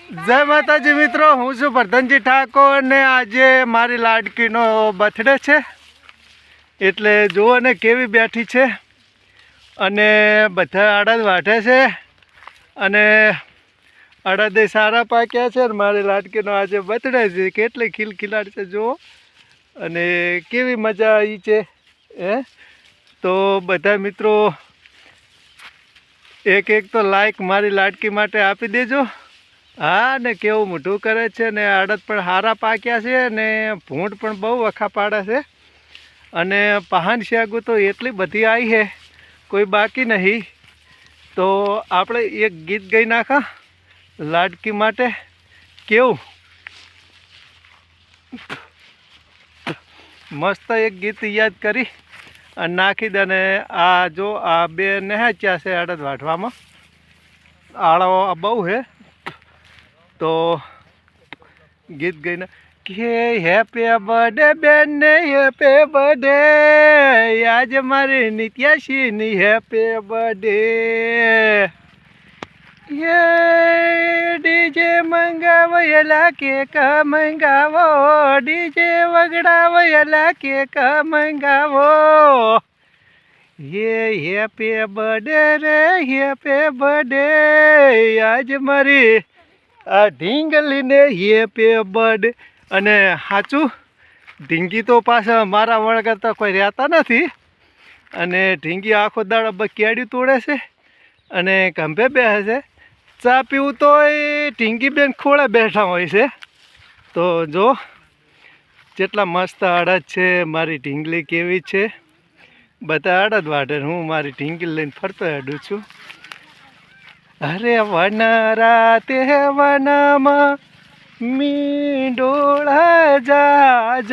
જય માતાજી મિત્રો, હું છું પ્રધાનજી ઠાકોર ને આજે મારી લાડકીનો બર્થડે છે. એટલે જુઓ ને કેવી બેઠી છે. અને બધા અડદ વાઢે છે. અને અડદે સારા પાક્યા છે અને મારી લાડકીનો આજે બર્થડે છે. કેટલી ખિલખિલાટ છે જુઓ. અને કેવી મજા આવી છે, હે? તો બધા મિત્રો, એક એક તો લાઈક મારી લાડકી માટે આપી દેજો. હા, ને કેવું મોઢું કરે છે ને અડદ પણ હારા પાક્યા છે ને ભૂંડ પણ બહુ વખા પાડે છે. અને પહાન શાગુ તો એટલી બધી આવી છે, કોઈ બાકી નહીં. તો આપણે એક ગીત ગઈ નાખા, લાડકી માટે. કેવું? મસ્ત એક ગીત યાદ કરી અને નાખી દે ને આ જો આ બે નહાચ્યા છે અડદ વાઢવામાં. આળો બહુ છે તો ગીત ગઈને કે હેપી બર્થડે બેન ને હેપી બર્થડે આજ મારી નિત્યાશીની હેપી બર્થડે યે ડીજે મંગાવો એલા કેક મંગાવો ડીજે વગડાવો એલા કેક મંગાવો યે હેપી બર્થડે રે હેપી બર્થડે આજ મારી પે બડ. અને સાચું ઢીંગી તો પાછા મારા વળગતા કોઈ રહેતા નથી. અને ઢીંગી આખો દાડો કેડી તોડે છે અને ખંભે બેસે છે. ચા પીવું તો એ ઢીંગી બેન ખોળે બેઠા હોય છે. તો જો, જેટલા મસ્ત અડદ છે, મારી ઢીંગલી કેવી છે. બધા અડદ વાઢે હું મારી ઢીંગલી લઈને ફરતો હેડું છું. અરે વન રાતે વનમાં મીંડોળા જાજ.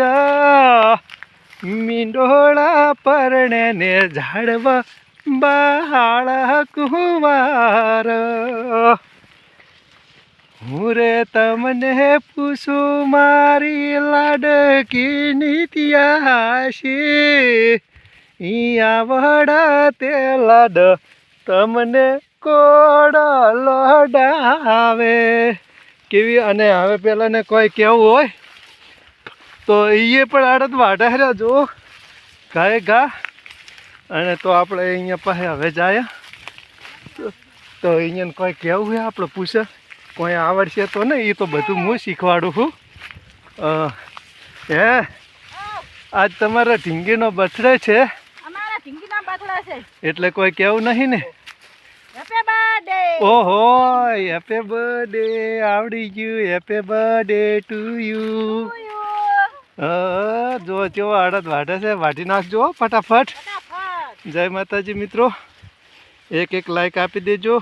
મીંડોળા પરણે ને ઝાડવા બાળ કુંવાર. હું રે તમને પૂછું મારી લાડકી નીતિયાશી. ઈયા વડા તે લાડ તમને કોડ લોડાવે. કેવી, અને હવે પહેલાંને કોઈ કેવું હોય, તો એ પણ આડત વાઢા રહ્યા જો. ગાય ઘા અને તો આપણે અહીંયા પાસે હવે જાય. તો અહીંયા કોઈ કેવું હોય આપણે પૂછે? કોઈ આવડશે તો ને એ તો બધું હું શીખવાડું છું. હે? આજ તમારા ઢીંગીનો બર્થડે છે. બાથડા છે. એટલે કોઈ કેવું નહીં ને? હેપી બર્થડે ઓહો હેપી બર્થડે આવડી ગયું હેપી બર્થડે ટુ યુ જો જો આડત વાઢે છે વાઢી નાખજો ફટાફટ. ફટાફટ. જય માતાજી મિત્રો. એક એક લાઈક આપી દેજો.